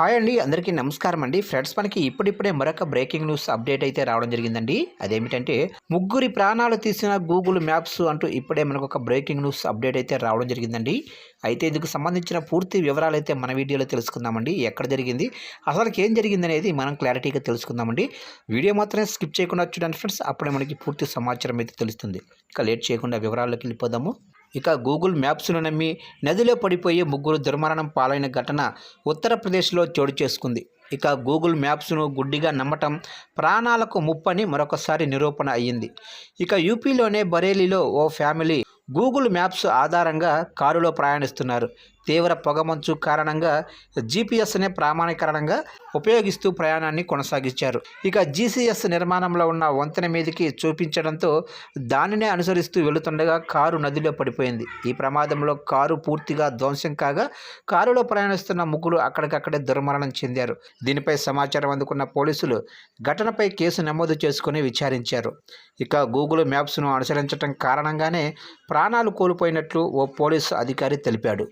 Hi అండి అందరికీ నమస్కారం అండి. ఫ్రెండ్స్ మనకి ఇప్పుడిప్పుడే మరొక బ్రేకింగ్ న్యూస్ అప్డేట్ అయితే రావడం జరిగిందండి. అదేమిటంటే ముగ్గురి ప్రాణాలు తీసిన గూగుల్ మ్యాప్స్ అంటూ ఇప్పుడే మనకు ఒక బ్రేకింగ్ న్యూస్ అప్డేట్ అయితే రావడం జరిగిందండి. అయితే ఇందుకు సంబంధించిన పూర్తి వివరాలు అయితే మన వీడియోలో తెలుసుకుందామండి. ఎక్కడ జరిగింది అసలు ఏం జరిగింది అనేది మనం క్లారిటీగా తెలుసుకుందామండి. వీడియో మాత్రమే స్కిప్ చేయకుండా చూడండి ఫ్రెండ్స్. అప్పుడే మనకి పూర్తి సమాచారం అయితే తెలుస్తుంది. ఇక లేట్ చేయకుండా వివరాల్లోకి వెళ్ళిపోదాము. ఇక గూగుల్ మ్యాప్స్ను నమ్మి నదిలో పడిపోయి ముగ్గురు దుర్మరణం పాలైన ఘటన ఉత్తరప్రదేశ్లో చోటు చేసుకుంది. ఇక గూగుల్ మ్యాప్స్ను గుడ్డిగా నమ్మటం ప్రాణాలకు ముప్పని మరొకసారి నిరూపణ అయ్యింది. ఇక యూపీలోనే బరేలీలో ఓ ఫ్యామిలీ గూగుల్ మ్యాప్స్ ఆధారంగా కారులో ప్రయాణిస్తున్నారు. తీవ్ర పొగమంచు కారణంగా జీపీఎస్నే ప్రామాణీకరణంగా ఉపయోగిస్తూ ప్రయాణాన్ని కొనసాగించారు. ఇక జీసీఎస్ నిర్మాణంలో ఉన్న వంతెన మీదకి చూపించడంతో దానినే అనుసరిస్తూ వెళుతుండగా కారు నదిలో పడిపోయింది. ఈ ప్రమాదంలో కారు పూర్తిగా ధ్వంసం కాగా కారులో ప్రయాణిస్తున్న ముగ్గురు అక్కడికక్కడే దుర్మరణం చెందారు. దీనిపై సమాచారం అందుకున్న పోలీసులు ఘటనపై కేసు నమోదు చేసుకుని విచారించారు. ఇక గూగుల్ మ్యాప్స్ను అనుసరించడం కారణంగానే ప్రాణాలు కోల్పోయినట్లు ఓ పోలీసు అధికారి తెలిపాడు.